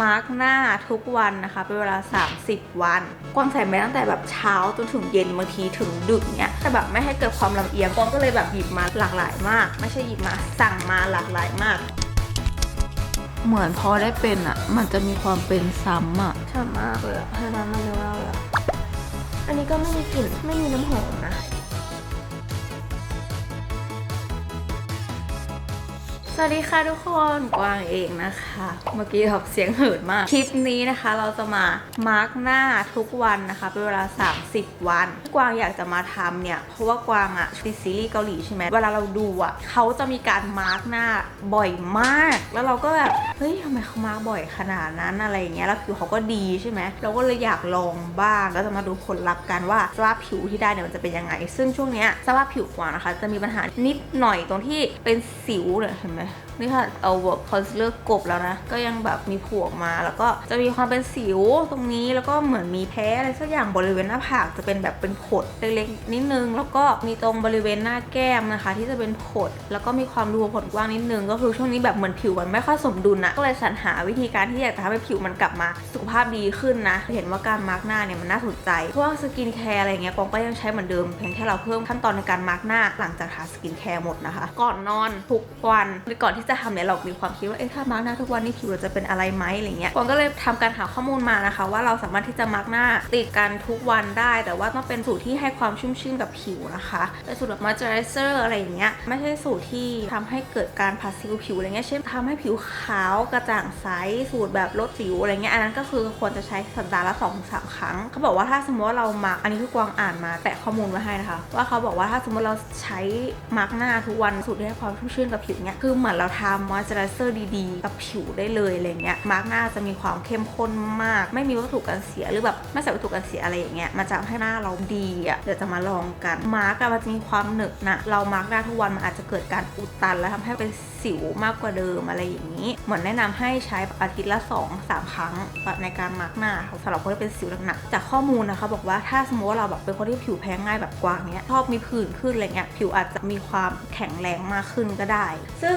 มาร์กหน้าทุกวันนะคะ เป็นเวลา 30 วัน กวางใส่ไปตั้งแต่แบบเช้าจนถึงเย็นบางทีถึงดึกเนี่ยแต่แบบไม่ให้เกิดความลำเอียงกวางก็เลยแบบหยิบมาหลากหลายมาก ไม่ใช่หยิบมาสั่งมาหลากหลายมากเหมือนพอได้เป็นอะ มันจะมีความเป็นซ้ำอะ ชอบมากเลยอะให้น้ำมันเร็วมากเลยอะอันนี้ก็ไม่มีกลิ่น ไม่มีน้ำหอมนะ วัสดีค่ะทุกคนกวางเองนะคะ เมื่อกี้แบบเสียงเหินมาก คลิปนี้นะคะเราจะมามาร์กหน้าทุกวันนะคะ เป็นเวลา 30 วัน กวางอยากจะมาทำเนี่ย เพราะว่ากวางอะเป็นซีรีส์เกาหลีใช่ไหมเวลาเราดูอะเขาจะมีการมาร์กหน้าบ่อยมาก แล้วเราก็แบบเฮ้ยทำไมเขามาร์กบ่อยขนาดนั้นอะไรอย่างเงี้ยแล้วผิวเขาก็ดีใช่ไหมเราก็เลยอยากลองบ้างแล้วจะมาดูผลลัพธ์กันว่าสภาพผิวที่ได้เนี่ยมันจะเป็นยังไง ซึ่งช่วงเนี้ยสภาพผิวกวางนะคะ จะมีปัญหานิดหน่อยตรงที่เป็นสิวเนี่ยเห็นไหมนี่ค่ะเอาแบบคอนซีลเลอร์กบแล้วนะ ก็ยังแบบมีผวออกมา แล้วก็จะมีความเป็นสิวตรงนี้แล้วก็เหมือนมีแพ้อะไรสักอย่างบริเวณหน้าผากจะเป็นแบบเป็นผดเล็กๆนิดนึง แล้วก็มีตรงบริเวณหน้าแก้มนะคะ ที่จะเป็นผดแล้วก็มีความรูผลกว้างนิดนึง ก็คือช่วงนี้แบบเหมือนผิวมันไม่ค่อยสมดุลนะก็เลยสรรหาวิธีการที่อยากจะทำให้ผิวมันกลับมาสุขภาพดีขึ้นนะ เห็นว่าการมาร์กหน้าเนี่ยมันน่าสนใจพวกสกินแคร์อะไรเงี้ยกองก็ยังใช้เหมือนเดิมเพียงแค่เราเพิ่มขั้นตอนในการมาร์กหน้าหลังจากทาสกินแคร์หมดนะคะ ก่อนนอนทุกวันก่อนที่จะทำเนี่ยเรามีความคิดว่าเอ๊ะถ้ามาร์กหน้าทุกวันนี่ผิวเราจะเป็นอะไรไหมอะไรเงี้ยกองก็เลยทำการหาข้อมูลมานะคะ ว่าเราสามารถที่จะมาร์กหน้าติดกันทุกวันได้ แต่ว่าต้องเป็นสูตรที่ให้ความชุ่มชื่นกับผิวนะคะเป็นสูตรแบบมอยเจอไรเซอร์อะไรอย่างเงี้ยไม่ใช่สูตรที่ทำให้เกิดการผัดซิวผิวอะไรเงี้ยเช่นทำให้ผิวขาวกระจ่างใสสูตรแบบลดสิวอะไรเงี้ยอันนั้นก็คือควรจะใช้สัปดาห์ละ2อถึงสครั้งเขาบอกว่าถ้าสมมติว่าเรามาร์กอันนี้คือกวางอ่านมาแปะข้อมูลไว้ให้นะคะ ว่าเขาบอกว่าถ้าสมมติเราใช้มาร์กหน้าทุกวันสูตรที่ให้ความชุ่มชื่นกับผิวเนี้ยคือเหมือนเราทำมอยเจอไรเซอร์ดีๆ กับผิวได้เลยอะไรเงี้ยมาร์กหน้าจะมีความเข้มข้นมาก ไม่มีวัตถุกันเสียหรือแบบไม่ใส่วัตถุกันเสียอะไรอย่างเงี้ยมันจะทำให้หน้าเราดีอะเดี๋ยวจะมาลองกันมาร์กอะมันจะมีความหนึบนะเรามาร์กหน้าทุกวันมันอาจจะเกิดการอุดตัน แล้วทำให้เป็นสิวมากกว่าเดิมอะไรอย่างนี้ เหมือนแนะนำให้ใช้อาทิตย์ละ2อสามครั้งในการมาร์กหน้าสำหรับคนที่เป็นสิวหนักๆจากข้อมูลนะคะบอกว่าถ้าสมมติว่าเราแบบเป็นคนที่ผิวแพ้ง่ายแบบกวางเนี้ยชอบมีผื่นขึ้นอะไรเงี้ยผิวอาจจะมีความแข็งแรงมากขึ้นก็ได้ ซึ่ง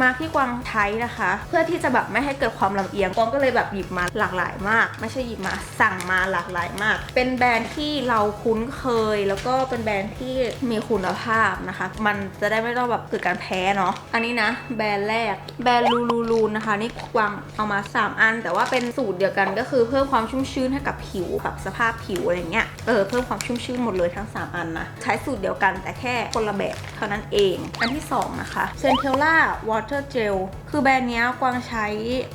มาร์กที่กวางใช้นะคะ เพื่อที่จะแบบไม่ให้เกิดความลำเอียงกวางก็เลยแบบหยิบมาหลากหลายมาก ไม่ใช่หยิบมาสั่งมาหลากหลายมาก เป็นแบรนด์ที่เราคุ้นเคย แล้วก็เป็นแบรนด์ที่มีคุณภาพนะคะ มันจะได้ไม่ต้องแบบเกิดการแพ้เนาะอันนี้นะแบรนด์แรกแบรนด์ลูลูลูนะคะนี่กวางเอามา 3 อัน แต่ว่าเป็นสูตรเดียวกันก็คือเพิ่มความชุ่มชื้นให้กับผิวกับสภาพผิวอะไรเงี้ยเออเพิ่มความชุ่มชื้นหมดเลยทั้ง 3 อันนะใช้สูตรเดียวกันแต่แค่คนละแบบเท่านั้นเอง อันที่สองนะคะเซนเทลล่าวอเตอร์เจลคือแบรนด์นี้กวางใช้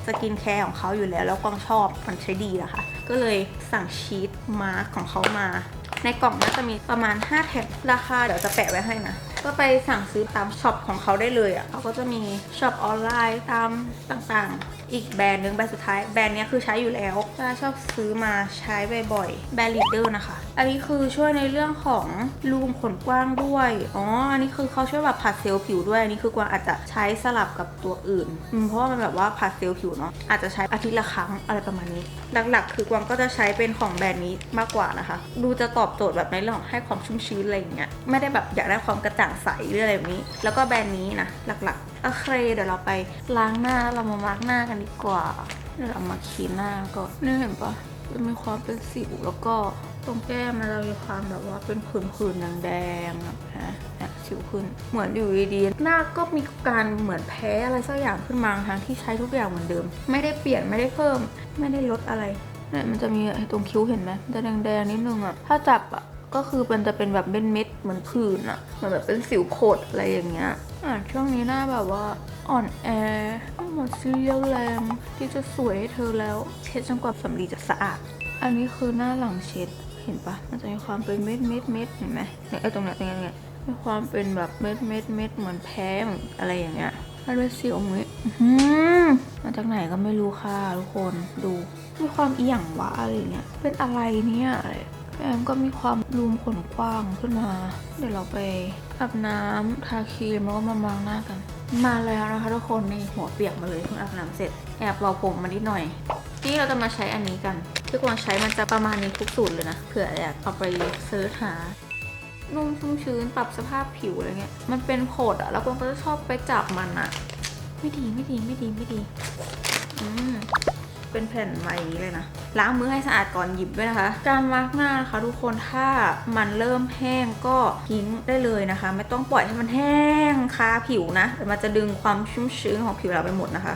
สกินแคร์ของเขาอยู่แล้ว แล้วกวางชอบมันใช้ดีอะค่ะก็เลยสั่งชีตมาร์กของเขามา ในกล่องน่าจะมีประมาณ 5 แท็บราคาเดี๋ยวจะแปะไว้ให้นะ ก็ไปสั่งซื้อตามช็อปของเขาได้เลยอะ่ะเขาก็จะมีช็อปออนไลน์ตามต่างๆ อีกแบรนด์หนึงแบรนด์สุดท้ายแบรนด์นี้คือใช้อยู่แล้วถ้าชอบซื้อมาใช้บ่อยๆแบรนด์ลีดเดอร์นะคะ อันนี้คือช่วยในเรื่องของรูมขนกว้างด้วยอ๋ออันนี้คือเขาช่วยแบบผัดเซลล์ผิวด้วยอันนี้คือกวางอาจจะใช้สลับกับตัวอื่นเพราะว่ามันแบบว่าผัดเซลล์ผิวเนาะอาจจะใช้อาทิตย์ละครั้งอะไรประมาณนี้ หลักๆ คือกวางก็จะใช้เป็นของแบรนด์นี้มากกว่านะคะ ดูจะตอบโจทย์แบบในเรื่องของให้ความชุ่มชื้นอะไรอย่างเงี้ยไม่ได้แบบอยากได้ความกระจ่างใสหรืออะไรแบบนี้ แล้วก็แบรนด์นี้นะหลักๆ โอเค เดี๋ยวเราไปล้างหน้าเรามามาร์กหน้ากันดีกว่าเดี๋ยวเรามาครีมหน้าก่อนนี่เห็นปะจะมีความเป็นสิวแล้วก็ตรงแก้มมันมีความแบบว่าเป็นผื่นๆแดงๆอะนะเนี่ยสิวขึ้น เหมือนอยู่ดีๆหน้าก็มีการเหมือนแพ้อะไรสักอย่างขึ้นมาทั้งที่ใช้ทุกอย่างเหมือนเดิม ไม่ได้เปลี่ยนไม่ได้เพิ่ม ไม่ได้ลดอะไรเนี่ยมันจะมีตรงคิ้วเห็นไหมมันจะแดงๆนิดนึงอะถ้าจับอะก็คือมันจะเป็นแบบเป็นเม็ดเหมือนผื่นอะเหมือนแบบเป็นสิวโขดอะไรอย่างเงี้ย อะช่วงนี้หน้าแบบว่าอ่อนแอไม่หมดซีเรียลแรงที่จะสวยให้เธอแล้ว เช็ดจนกว่าสำลีจะสะอาด อันนี้คือหน้าหลังเช็ดเห็นปะมันจะมีความเป็นเม็ดเม็ดเม็ดเห็นไหมเนี่ยไอ้ตรงเนี้ยตรงเนี้ยตรงเนี้ยมีความเป็นแบบเม็ดเม็ดเม็ดเหมือนแพ้เหมือนอะไรอย่างเงี้ยถ้าด้วยสิวอย่างงี้มาจากไหนก็ไม่รู้ค่ะทุกคนดูมีความเอี่ยงวะอะไรเงี้ยเป็นอะไรเนี่ยอะไรแอมก็มีความรูมขนกว้างขึ้นมา เดี๋ยวเราไป อาบน้ำทาครีมแล้วก็มามางหน้ากัน มาแล้วนะคะทุกคนนี่หัวเปียกมาเลยเพิ่งอาบน้ำเสร็จ แอบรอผมมานิดหน่อยที่เราจะมาใช้อันนี้กันที่กวางใช้มันจะประมาณนี้ทุกสูตรเลยนะเผื่ออยากเอาไปเซิร์ชหานุ่มชุ่มชื้นปรับสภาพผิวอะไรเงี้ย มันเป็นโผดอะแล้วกวางก็จะชอบไปจับมันอะไม่ดีไม่ดีไม่ดีไม่ดี อืม เป็นแผ่นมาอย่างนี้เลยนะล้างมือให้สะอาดก่อนหยิบด้วยนะคะ การมาร์กหน้านะคะทุกคนถ้ามันเริ่มแห้งก็ทิ้งได้เลยนะคะ ไม่ต้องปล่อยให้มันแห้งคาผิวนะมันจะดึงความชุ่มชื้นของผิวเราไปหมดนะคะ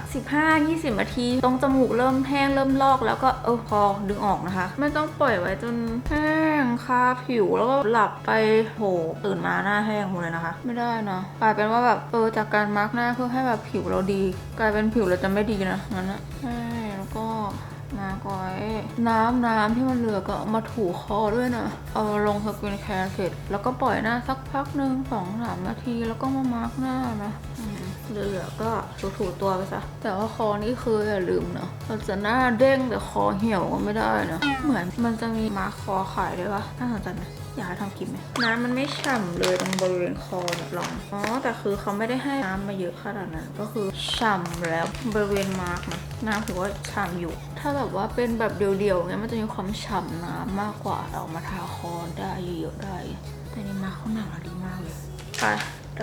15-20 นาทีตรงจมูกเริ่มแห้งเริ่มลอกแล้วก็เออพอดึงออกนะคะ ไม่ต้องปล่อยไว้จนแห้งคาผิวแล้วก็หลับไปโหตื่นมาหน้าแห้งหมดเลยนะคะ ไม่ได้นะกลายเป็นว่าแบบเออจากการมาร์กหน้าเพื่อให้แบบผิวเราดี กลายเป็นผิวเราจะไม่ดีนะงั้นนะแล้ว ก็มาก่อยน้ำน้ำที่มันเหลือก็เอามาถูคอด้วยนะ เอาลงสกินแคร์เสร็จ แล้วก็ปล่อยหน้าสักพักหนึ่งสองสามนาทีแล้วก็มามาร์กหน้านะ เหลือก็ถูถูๆตัวไปซะ แต่ว่าคอนี่คืออย่าลืมนะเราจะหน้าเด้งแต่คอเหี่ยวก็ไม่ได้นะ เหมือนมันจะมีมาร์คคอขายด้วยปะน่าสนใจไหมอยากให้ทำคลิปไหมน้ำมันไม่ฉ่ำเลยตรงบริเวณคอเนี่ยลองอ๋อแต่คือเขาไม่ได้ให้น้ำมาเยอะขนาดนั้นก็คือฉ่ำแล้วบริเวณมาร์กนะน้ำถือว่าฉ่ำอยู่ ถ้าแบบว่าเป็นแบบเดียวๆเงี้ยมันจะมีความฉ่ำน้ำมากกว่าเรามาทาคอได้เยอะๆได้ แต่นี่มาร์คเขาหนาดีมากเลยไป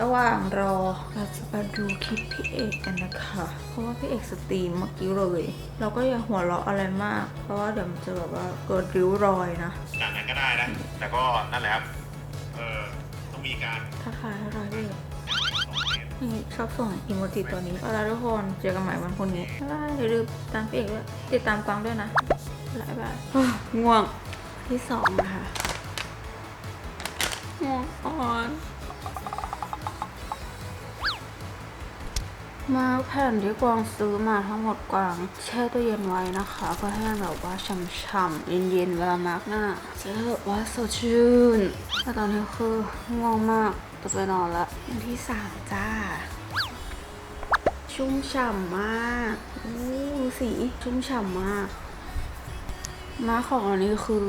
ระหว่างรอเราจะมาดูคลิปพี่เอกกันนะคะ เพราะว่าพี่เอกสตรีมเมื่อกี้เลย เราก็อย่าหัวเราะอะไรมาก เพราะว่าเดี๋ยวมันจะแบบว่าเกิดริ้วรอยนะจากนั้นก็ได้นะ แต่ก็นั่นแหละครับ เออต้องมีการถ้าขายอะไรพี่เอกสองเมตรนี่ชอบส่งอีโมจิตัวนี้เอาละทุกคนเจอกันใหม่วันพรุ่งนี้บ๊ายบายอย่าลืมตามพี่เอกด้วยติดตามกวางด้วยนะบ๊ายบายง่วงที่สองนะคะง่วงอ่อน มาแผ่นที่กวางซื้อมาทั้งหมดกวางแช่ตู้เย็นไว้นะคะเพื่อให้มันแบบว่าฉ่ำๆเย็นๆเวลามาร์กหน้าจะได้แบบว่าสดชื่นแต่ตอนนี้คือง่วงมากจะไปนอนละวันที่สามจ้า ชุ่มฉ่ำมากอู้สีชุ่มฉ่ำมากมาของอันนี้คือ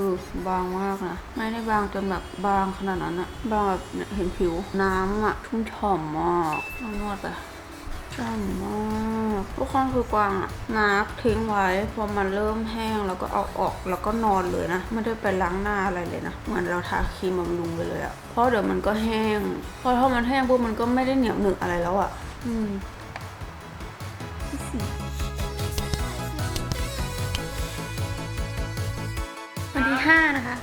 บางมากนะ ไม่ได้บางจนแบบบางขนาดนั้นอะบางแบบเนี่ยเห็นผิวน้ำอะชุ่มฉ่ำมากลองนวดไป ฉ่ำมากทุกคนคือกวางอะมาร์กทิ้งไว้พอมันเริ่มแห้งแล้วก็เอาออกแล้วก็นอนเลยนะ ไม่ได้ไปล้างหน้าอะไรเลยนะ เหมือนเราทาครีมบำรุงไปเลยอะเพราะเดี๋ยวมันก็แห้ง พอถ้ามันแห้งปุ๊บมันก็ไม่ได้เหนียวหนึบอะไรแล้วอะอืมวันที่ห้านะคะ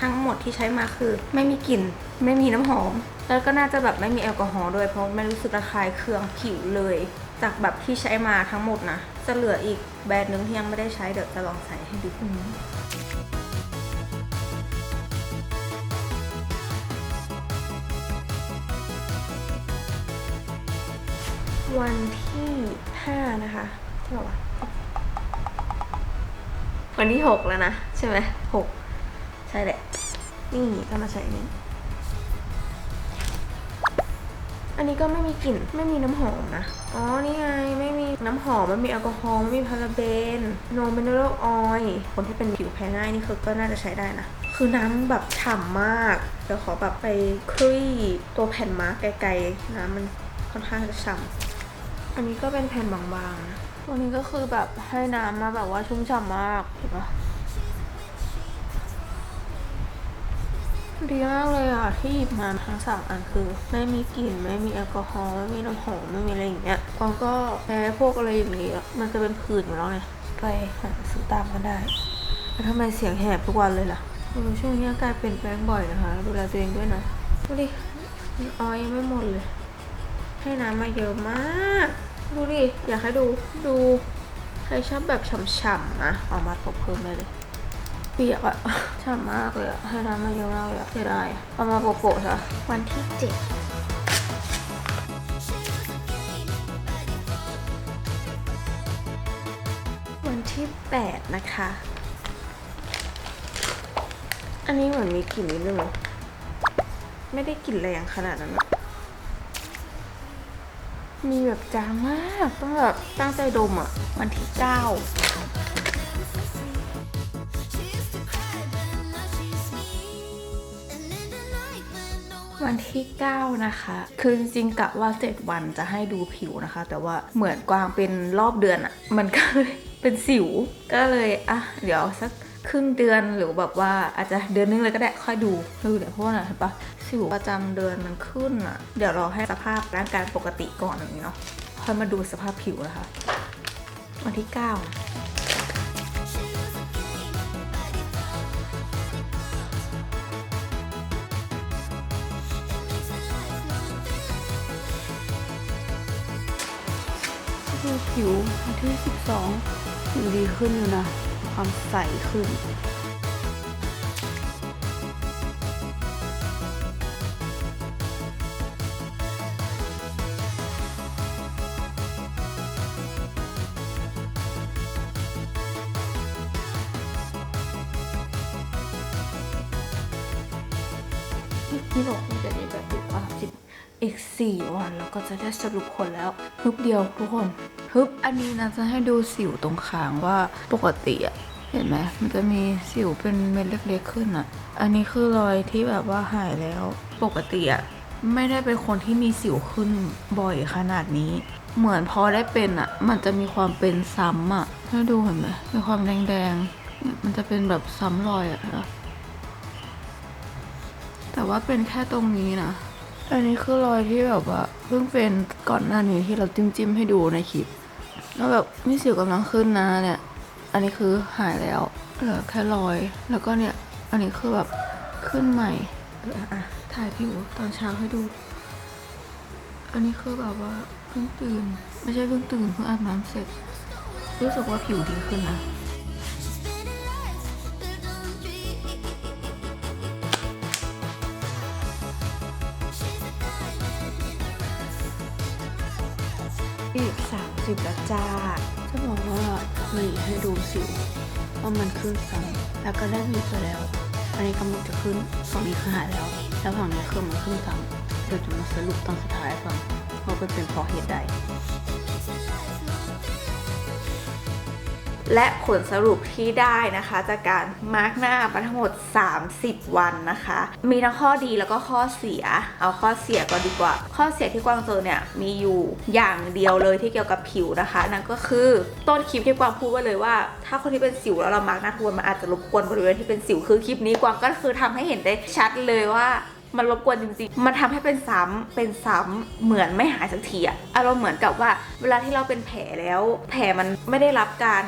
ทั้งหมดที่ใช้มาคือไม่มีกลิ่น ไม่มีน้ำหอม แล้วก็น่าจะแบบไม่มีแอลกอฮอล์ด้วยเพราะไม่รู้สึกระคายเคืองผิวเลย จากแบบที่ใช้มาทั้งหมดนะ จะเหลืออีกแบรนด์หนึงที่ยังไม่ได้ใช้เดี๋ยวจะลองใส่ให้ดูอืมวันที่ห้านะคะใช่ปะวะวันที่หกแล้วนะ ใช่ไหมหกใช่แหละ นี่ก็มาใช้อัน อันนี้ก็ไม่มีกลิ่น ไม่มีน้ำหอมนะ อ๋อ นี่ไง ไม่มีน้ำหอมไม่มีแอลกอฮอล์ไม่มีพาราเบนโนเมนเนอรัลออยล์คนที่เป็นผิวแพ้ง่ายนี่คือก็น่าจะใช้ได้นะ คือน้ำแบบฉ่ำมาก เดี๋ยวขอแบบไปคลี่ตัวแผ่นมาร์กไกลๆน้ำมันค่อนข้างจะฉ่ำอันนี้ก็เป็นแผ่นบางๆ ตัวนี้ก็คือแบบให้น้ำมาแบบว่าชุ่มฉ่ำมาก เห็นปะ ดีมากเลยอะที่หยิบมาทั้งสามอันคือ ไม่มีกลิ่น ไม่มีแอลกอฮอล์ไม่มีน้ำหอมไม่มีอะไรอย่างเงี้ยกวางก็แพ้พวกอะไรอย่างเงี้ยมันจะเป็นผื่นอยู่แล้วไงไปหาซื้อตามกันได้แล้วทำไมเสียงแหบทุกวันเลยล่ะช่วงนี้อากาศเปลี่ยนแปลงบ่อยนะคะ ดูแลตัวเองด้วยนะดูดิออยยังไม่หมดเลย ให้น้ำมาเยอะมาก ดูดิ อยากให้ดูดูใครชอบแบบฉ่ำๆนะเอามาตบเพิ่มได้เลย เปียกอะฉ่ำมากเลยอะให้น้ำมาเยอะมากเลยอะเสียดายอะเอามาโปะๆซะวันที่เจ็ดวันที่แปดนะคะ อันนี้เหมือนมีกลิ่นนิดนึงเนอะไม่ได้กลิ่นแรงขนาดนั้นอะมีแบบจางมากต้องแบบตั้งใจดมอะวันที่เก้า วันที่ 9 นะคะ คือจริงๆกะว่า 7 วันจะให้ดูผิวนะคะ แต่ว่าเหมือนกวางเป็นรอบเดือนอะมันก็เลยเป็นสิว ก็เลยอะเดี๋ยวสักครึ่งเดือนหรือแบบว่าอาจจะเดือนนึงเลยก็ได้ค่อยดูดูเดี๋ยวเพราะว่าเห็นปะสิวประจำเดือนมันขึ้นอะเดี๋ยวรอให้สภาพร่างกายปกติก่อนอย่างนี้เนาะค่อยมาดูสภาพผิวนะคะ วันที่ 9 คือผิววัที่12ผิวดีขึ้นอยู่นะ ความใสขึ้น นแล้วก็จะได้สรุปผลแล้วฮึบเดียวทุกคนฮึบอันนี้นะจะให้ดูสิวตรงคางว่าปกติอะเห็นไหมมันจะมีสิวเป็นเม็ดเล็กๆขึ้นอะอันนี้คือรอยที่แบบว่าหายแล้ว ปกติอะไม่ได้เป็นคนที่มีสิวขึ้นบ่อยขนาดนี้ เหมือนพอได้เป็นอะมันจะมีความเป็นซ้ำอะให้ดูเห็นไหมมีความแดงๆเนี่ยมันจะเป็นแบบซ้ำรอยอะเห็นปะแต่ว่าเป็นแค่ตรงนี้นะ อันนี้คือรอยที่แบบว่าเพิ่งเป็นก่อนหน้านี้ที่เราจิ้มจิ้มให้ดูในคลิป แล้วแบบมีสิวกำลังขึ้นนะเนี่ย อันนี้คือหายแล้วเหลือแค่รอย แล้วก็เนี่ยอันนี้คือแบบขึ้นใหม่เอออะถ่ายผิวตอนเช้าให้ดู อันนี้คือแบบว่าเพิ่งตื่น ไม่ใช่เพิ่งตื่นเพิ่งอาบน้ำเสร็จ รู้สึกว่าผิวดีขึ้นนะ อีกสามสิบแล้วจ้าจะบอกว่ามีให้ดูสิวว่ามันขึ้นซ้ำแล้วก็ได้มีไปแล้ว อันนี้กำลังจะขึ้นฝั่งนี้คือหายแล้ว แล้วฝั่งนี้คือมันขึ้นซ้ำเดี๋ยวจะมาสรุปตอนสุดท้ายฟังว่าเป็นเพราะเหตุใด และผลสรุปที่ได้นะคะ จากการมาร์กหน้ามาทั้งหมด 30 วันนะคะ มีทั้งข้อดีแล้วก็ข้อเสีย เอาข้อเสียก่อนดีกว่า ข้อเสียที่กวางเจอเนี่ยมีอยู่อย่างเดียวเลยที่เกี่ยวกับผิวนะคะ นั่นก็คือต้นคลิปที่กวางพูดไว้เลยว่า ถ้าคนที่เป็นสิวแล้วเรามาร์กหน้าทวนมันอาจจะรบกวนบริเวณที่เป็นสิวคือคลิปนี้กวางก็คือทำให้เห็นได้ชัดเลยว่า มันรบกวนจริงๆ มันทำให้เป็นซ้ำเป็นซ้ำเหมือนไม่หายสักทีอะอารมณ์เหมือนกับว่า เวลาที่เราเป็นแผลแล้ว แผลมันไม่ได้รับการ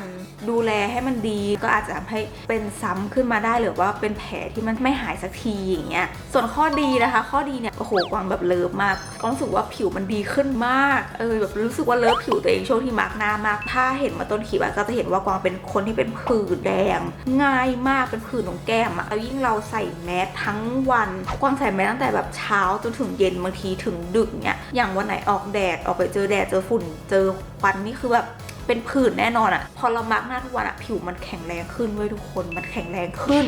ดูแลให้มันดีก็อาจจะทำให้เป็นซ้ำขึ้นมาได้หรือว่าเป็นแผลที่มันไม่หายสักทีอย่างเงี้ย ส่วนข้อดีนะคะ ข้อดีเนี่ยโอ้โหกวางแบบเลิฟมากกวางรู้สึกว่าผิวมันดีขึ้นมากเออแบบรู้สึกว่าเลิฟผิวตัวเองช่วงที่มาร์กหน้ามาก ถ้าเห็นมาต้นคลิปอะก็จะเห็นว่ากวางเป็นคนที่เป็นผื่นแดง ง่ายมากเป็นผื่นตรงแก้มอะแล้วยิ่งเราใส่แมสทั้งวันกวางใส่แมสตั้งแต่แบบเช้าจนถึงเย็นบางทีถึงดึกเนี่ยอย่างวันไหนออกแดดออกไปเจอแดดเจอฝุ่นเจอควันนี่คือแบบ เป็นผื่นแน่นอนอะพอเรามาร์กหน้าทุกวันอะผิวมันแข็งแรงขึ้นเว้ยทุกคน มันแข็งแรงขึ้น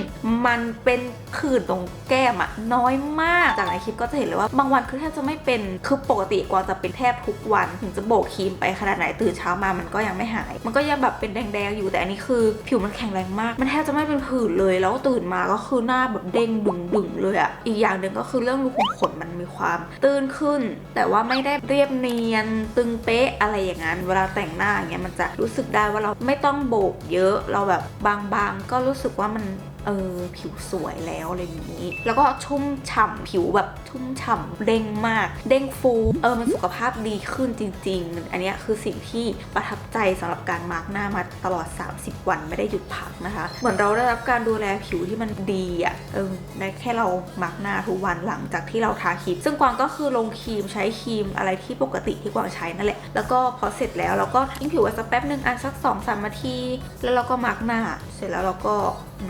มันเป็นผื่นตรงแก้มอะน้อยมาก จากในคลิปก็จะเห็นเลยว่าบางวันคือแทบจะไม่เป็น คือปกติกว่าจะเป็นแทบทุกวัน ถึงจะโบกครีมไปขนาดไหนตื่นเช้ามามันก็ยังไม่หาย มันก็ยังแบบเป็นแดงๆอยู่แต่อันนี้คือ ผิวมันแข็งแรงมาก มันแทบจะไม่เป็นผื่นเลยแล้วตื่นมาก็คือหน้าแบบเด้งดึงๆเลยอะอีกอย่างหนึ่งก็คือเรื่องรูขุมขนมันมีความตื้นขึ้น แต่ว่าไม่ได้เรียบเนียนตึงเป๊ะอะไรอย่างนั้น เวลาแต่งหน้าอย่างเงี้ยมันจะรู้สึกได้ว่าเราไม่ต้องโบกเยอะ เราแบบบางๆ ก็รู้สึกว่ามัน เออผิวสวยแล้วอะไรอย่างนี้ แล้วก็ชุ่มฉ่ำผิวแบบชุ่มฉ่ำเด้งมาก เด้งฟูเออมันสุขภาพดีขึ้นจริง ๆ อันนี้คือสิ่งที่ประทับใจสำหรับการมาร์กหน้ามาตลอด 30 วันไม่ได้หยุดพักนะคะ เหมือนเราได้รับการดูแลผิวที่มันดีอะ่ะเออได้แค่เรามาร์กหน้าทุกวันหลังจากที่เราทาครีมซึ่งกวางก็คือลงครีมใช้ครีมอะไรที่ปกติที่กวางใช้นั่นแหละแล้วก็พอเสร็จแล้วเราก็ทิ้งผิวไว้สักแป๊บหนึ่งอันสัก2อสามนาที แล้วเราก็มาร์กหน้า เสร็จแล้วเราก็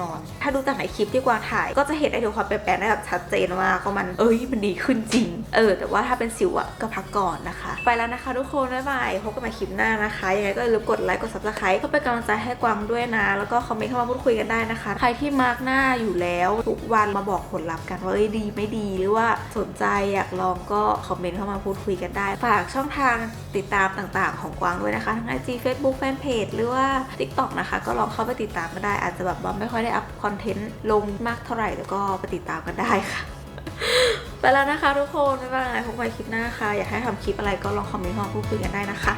นอน ถ้าดูจากในคลิปที่กวางถ่าย ก็จะเห็นได้ถึงความเปลี่ยนแปลงได้แบบชัดเจนมากว่ามันเอ้ยมันดีขึ้นจริง เออ แต่ว่าถ้าเป็นสิวอะก็พักก่อนนะคะ ไปแล้วนะคะทุกคนบ๊ายบายพบกันใหม่คลิปหน้านะคะยังไงก็อย่าลืมกดไลค์กด subscribe เพื่อเป็นกำลังใจให้กวางด้วยนะ แล้วก็คอมเมนต์เข้ามาพูดคุยกันได้นะคะ ใครที่มาร์กหน้าอยู่แล้วทุกวันมาบอกผลลัพธ์กันว่าเอ้ยดีไม่ดีหรือว่าสนใจอยากลองก็คอมเมนต์เข้ามาพูดคุยกันได้ฝากช่องทาง ติดตามต่างๆ ของกวางด้วยนะคะ ทั้ง IG Facebook Fanpage หรือว่า TikTok นะคะ ก็ลองเข้าไปติดตามก็ได้ อาจจะแบบว่าไม่ค่อยได้อัพคอนเทนต์ลงมากเท่าไหร่แต่ก็ไปติดตามกันได้ค่ะ ไปแล้วนะคะทุกคนไม่ว่ายพบกันคลิปหน้าค่ะ อยากให้ทำคลิปอะไรก็ลองคอมเมนต์เข้ามาพูดคุยกันได้นะคะ